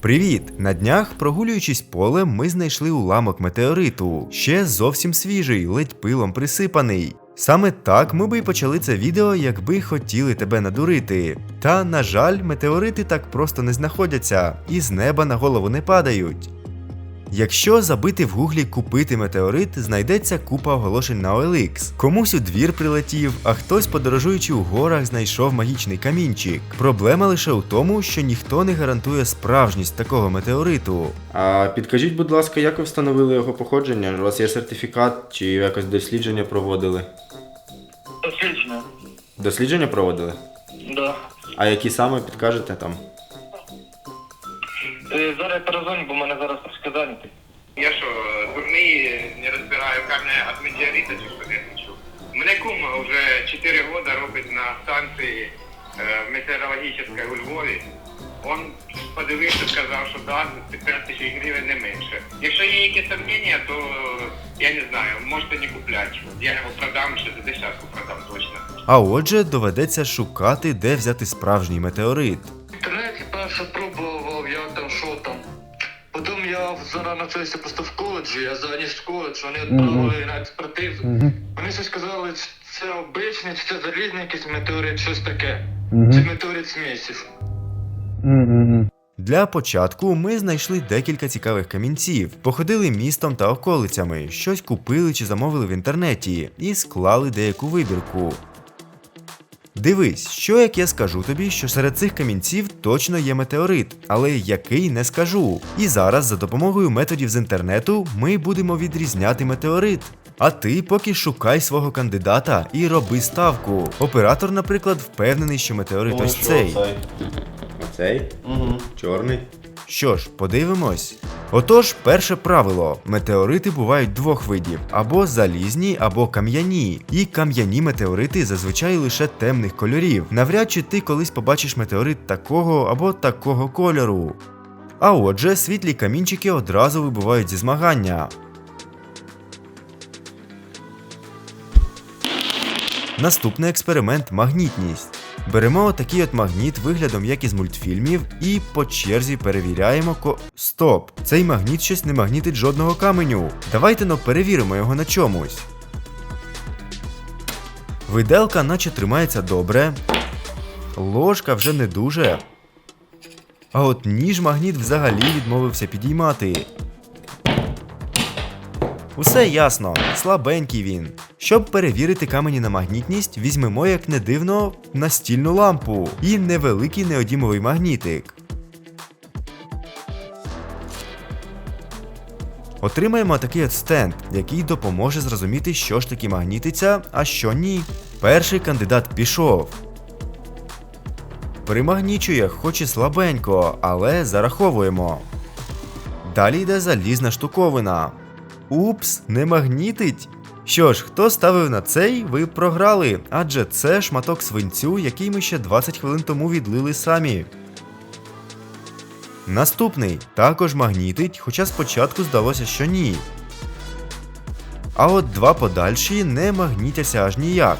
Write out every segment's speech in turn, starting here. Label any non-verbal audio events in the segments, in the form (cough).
Привіт! На днях, прогулюючись полем, ми знайшли уламок метеориту, ще зовсім свіжий, ледь пилом присипаний. Саме так ми би й почали це відео, якби хотіли тебе надурити. Та, на жаль, метеорити так просто не знаходяться і з неба на голову не падають. Якщо забити в гуглі купити метеорит, знайдеться купа оголошень на OLX. Комусь у двір прилетів, а хтось, подорожуючи у горах, знайшов магічний камінчик. Проблема лише у тому, що ніхто не гарантує справжність такого метеориту. А підкажіть, будь ласка, як ви встановили його походження? У вас є сертифікат чи якось дослідження проводили? Дослідження. Дослідження проводили? Да. А які саме підкажете там? Е, зараз я перезвоню, бо в мене зараз. Я що, дурний, не розбираю камня від метеорита чи що не чув. Мене кум вже 4 роки робить на станції е, метеорологічної у Львові. Он подивився, сказав, що да, 5 тисяч гривень не менше. Якщо є якісь сумніння, то я не знаю, можете не купляти. Я його продам, ще за десятку продам точно. А отже, доведеться шукати, де взяти справжній метеорит. В інтернеті зараз навчився просто в коледжі, я заніс в коледж, вони відправили на експертизу. Вони щось сказали, чи це обичний, чи це залізний якийсь метеорит, щось таке. Чи метеорит смісів. Для початку ми знайшли декілька цікавих камінців, походили містом та околицями, щось купили чи замовили в інтернеті і склали деяку вибірку. Дивись, що як я скажу тобі, що серед цих камінців точно є метеорит, але який не скажу. І зараз за допомогою методів з інтернету ми будемо відрізняти метеорит. А ти поки шукай свого кандидата і роби ставку. Оператор, наприклад, впевнений, що метеорит ось цей. Цей? Угу. Чорний? Що ж, подивимось. Отож, перше правило: метеорити бувають двох видів: або залізні, або кам'яні. І кам'яні метеорити зазвичай лише темних кольорів. Навряд чи ти колись побачиш метеорит такого або такого кольору. А отже, світлі камінчики одразу вибувають зі змагання. Наступний експеримент магнітність. Беремо отакий от магніт виглядом як із мультфільмів і по черзі перевіряємо ко. Стоп! Цей магніт щось не магнітить жодного каменю. Давайте но перевіримо його на чомусь. Виделка наче тримається добре. Ложка вже не дуже. А от ніж магніт взагалі відмовився підіймати. Усе ясно, слабенький він. Щоб перевірити камені на магнітність, візьмемо, як не дивно, настільну лампу і невеликий неодімовий магнітик. Отримаємо такий от стенд, який допоможе зрозуміти, що ж таки магнітиться, а що ні. Перший кандидат пішов. Примагнічує, хоч і слабенько, але зараховуємо. Далі йде залізна штуковина. Упс, не магнітить. Що ж, хто ставив на цей, ви програли, адже це шматок свинцю, який ми ще 20 хвилин тому відлили самі. Наступний також магнітить, хоча спочатку здалося, що ні. А от два подальші не магнітяться аж ніяк.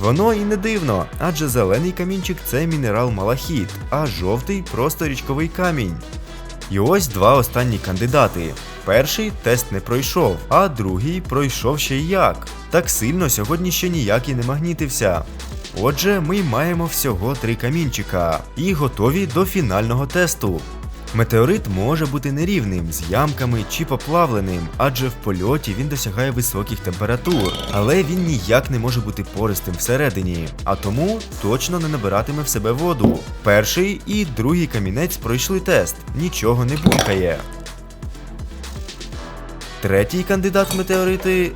Воно і не дивно, адже зелений камінчик це мінерал малахіт, а жовтий просто річковий камінь. І ось два останні кандидати. Перший тест не пройшов, а другий пройшов ще як. Так сильно сьогодні ще ніякий не магнітився. Отже, ми маємо всього три камінчика і готові до фінального тесту. Метеорит може бути нерівним, з ямками чи поплавленим, адже в польоті він досягає високих температур, але він ніяк не може бути пористим всередині, а тому точно не набиратиме в себе воду. Перший і другий камінець пройшли тест, нічого не булькає. Третій кандидат в метеорити.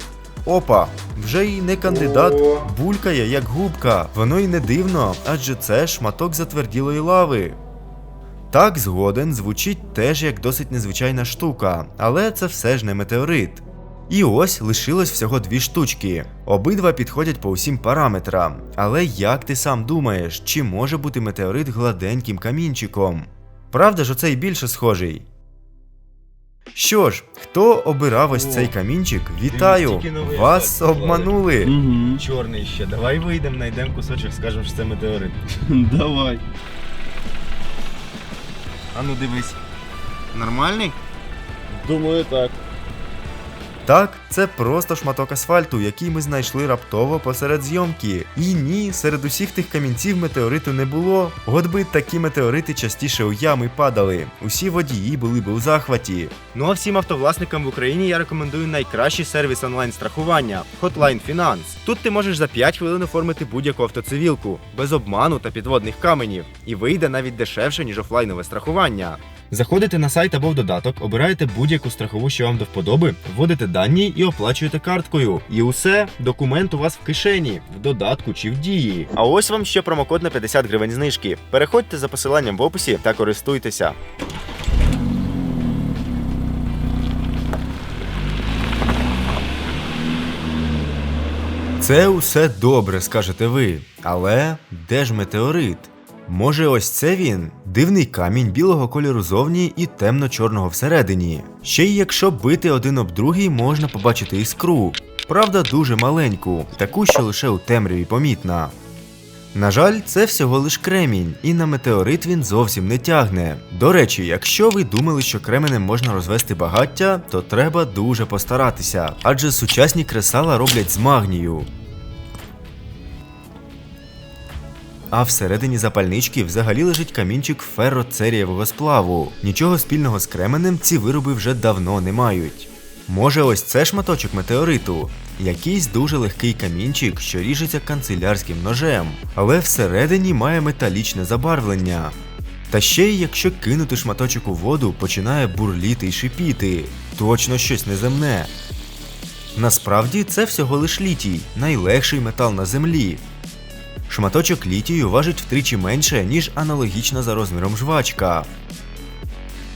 Опа, вже й не кандидат, булькає як губка. Воно й не дивно, адже це шматок затверділої лави. Так, згоден, звучить теж як досить незвичайна штука, але це все ж не метеорит. І ось лишилось всього дві штучки. Обидва підходять по усім параметрам. Але як ти сам думаєш, чи може бути метеорит гладеньким камінчиком? Правда ж оцей більше схожий? Що ж, хто обирав ось О, цей камінчик, вітаю! Вас фактів обманули. Угу. Чорний ще. Давай вийдемо, знайдемо кусочок, скажемо, що це метеорит. (laughs) Давай. А ну дивись. Нормальний? Думаю, так. Так, це просто шматок асфальту, який ми знайшли раптово посеред зйомки. І ні, серед усіх тих камінців метеориту не було. От би такі метеорити частіше у ями падали. Усі водії були б у захваті. Ну а всім автовласникам в Україні я рекомендую найкращий сервіс онлайн-страхування Hotline Finance. Тут ти можеш за 5 хвилин оформити будь-яку автоцивілку, без обману та підводних каменів, і вийде навіть дешевше, ніж офлайнове страхування. Заходите на сайт або в додаток, обираєте будь-яку страхову, що вам до вподоби, вводите дані і оплачуєте карткою. І усе, документ у вас в кишені, в додатку чи в дії. А ось вам ще промокод на 50 гривень знижки. Переходьте за посиланням в описі та користуйтеся. Це усе добре, скажете ви. Але де ж метеорит? Може, ось це він? Дивний камінь білого кольору зовні і темно-чорного всередині. Ще й якщо бити один об другий, можна побачити іскру. Правда, дуже маленьку, таку, що лише у темряві помітна. На жаль, це всього лиш кремінь, і на метеорит він зовсім не тягне. До речі, якщо ви думали, що кременем можна розвести багаття, то треба дуже постаратися, адже сучасні кресала роблять з магнію. А всередині запальнички взагалі лежить камінчик ферроцерієвого сплаву. Нічого спільного з кременем ці вироби вже давно не мають. Може, ось це шматочок метеориту? Якийсь дуже легкий камінчик, що ріжеться канцелярським ножем, але всередині має металічне забарвлення. Та ще й якщо кинути шматочок у воду, починає бурліти й шипіти. Точно щось неземне. Насправді це всього лиш літій, найлегший метал на землі. Шматочок літію важить втричі менше, ніж аналогічна за розміром жвачка.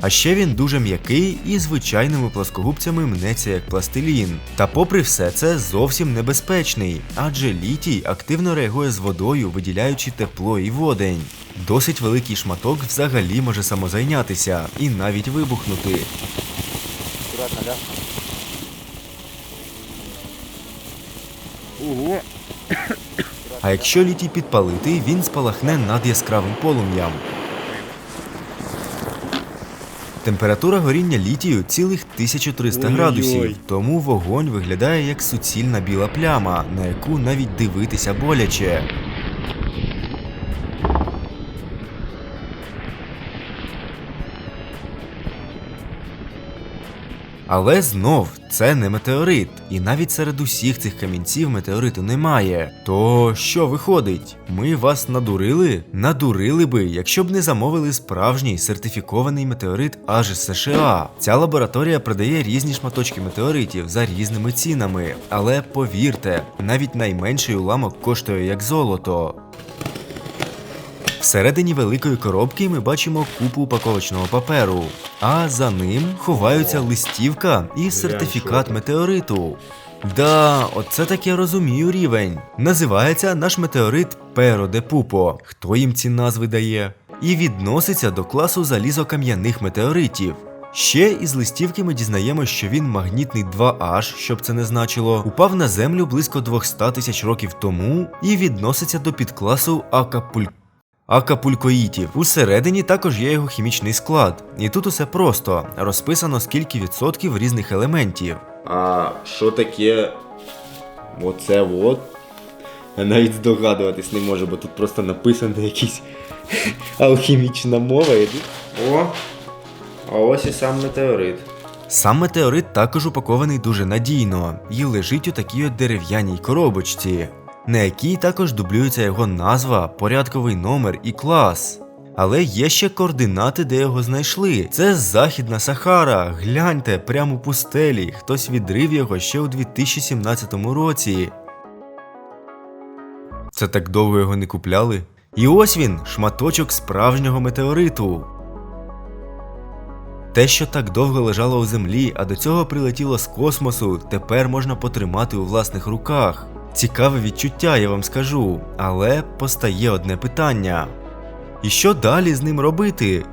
А ще він дуже м'який і звичайними плоскогубцями мнеться як пластилін. Та попри все це зовсім небезпечний, адже літій активно реагує з водою, виділяючи тепло і водень. Досить великий шматок взагалі може самозайнятися і навіть вибухнути. Ого. А якщо літій підпалити, він спалахне над яскравим полум'ям. Температура горіння літію цілих 1300 градусів, тому вогонь виглядає як суцільна біла пляма, на яку навіть дивитися боляче. Але знов це не метеорит, і навіть серед усіх цих камінців метеориту немає. То що виходить? Ми вас надурили? Надурили би, якщо б не замовили справжній сертифікований метеорит аж з США. Ця лабораторія продає різні шматочки метеоритів за різними цінами. Але повірте, навіть найменший уламок коштує як золото. Всередині великої коробки ми бачимо купу упаковочного паперу, а за ним ховаються листівка і сертифікат метеориту. Да, оце так я розумію рівень. Називається наш метеорит Перо де Пупо. Хто їм ці назви дає? І відноситься до класу залізокам'яних метеоритів. Ще із листівки ми дізнаємося, що він магнітний 2H, щоб це не значило, упав на землю близько 200 тисяч років тому і відноситься до підкласу Акапуль акапулькоїтів. Усередині також є його хімічний склад. І тут усе просто розписано скільки відсотків різних елементів. А що таке оце от? Я навіть здогадуватись не можу, бо тут просто написано якась (laughs) алхімічна мова. О! А ось і сам метеорит. Сам метеорит також упакований дуже надійно і лежить у такій от дерев'яній коробочці, на якій також дублюється його назва, порядковий номер і клас. Але є ще координати, де його знайшли. Це Західна Сахара. Гляньте, прямо у пустелі. Хтось відрив його ще у 2017 році. Це так довго його не купляли. І ось він, шматочок справжнього метеориту. Те, що так довго лежало у землі, а до цього прилетіло з космосу, тепер можна потримати у власних руках. Цікаве відчуття, я вам скажу, але постає одне питання. І що далі з ним робити?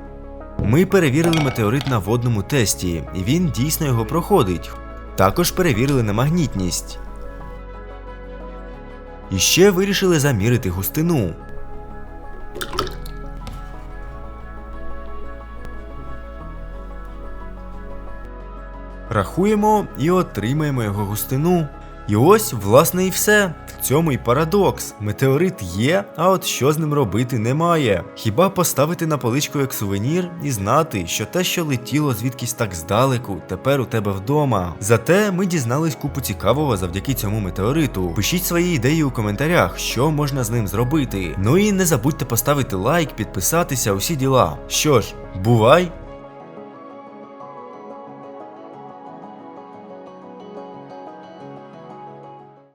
Ми перевірили метеорит на водному тесті, і він дійсно його проходить. Також перевірили на магнітність. І ще вирішили замірити густину. Рахуємо і отримаємо його густину. І ось, власне, і все. В цьому й парадокс. Метеорит є, а от що з ним робити немає. Хіба поставити на поличку як сувенір і знати, що те, що летіло звідкись так здалеку, тепер у тебе вдома. Зате ми дізнались купу цікавого завдяки цьому метеориту. Пишіть свої ідеї у коментарях, що можна з ним зробити. Ну і не забудьте поставити лайк, підписатися, усі діла. Що ж, бувай!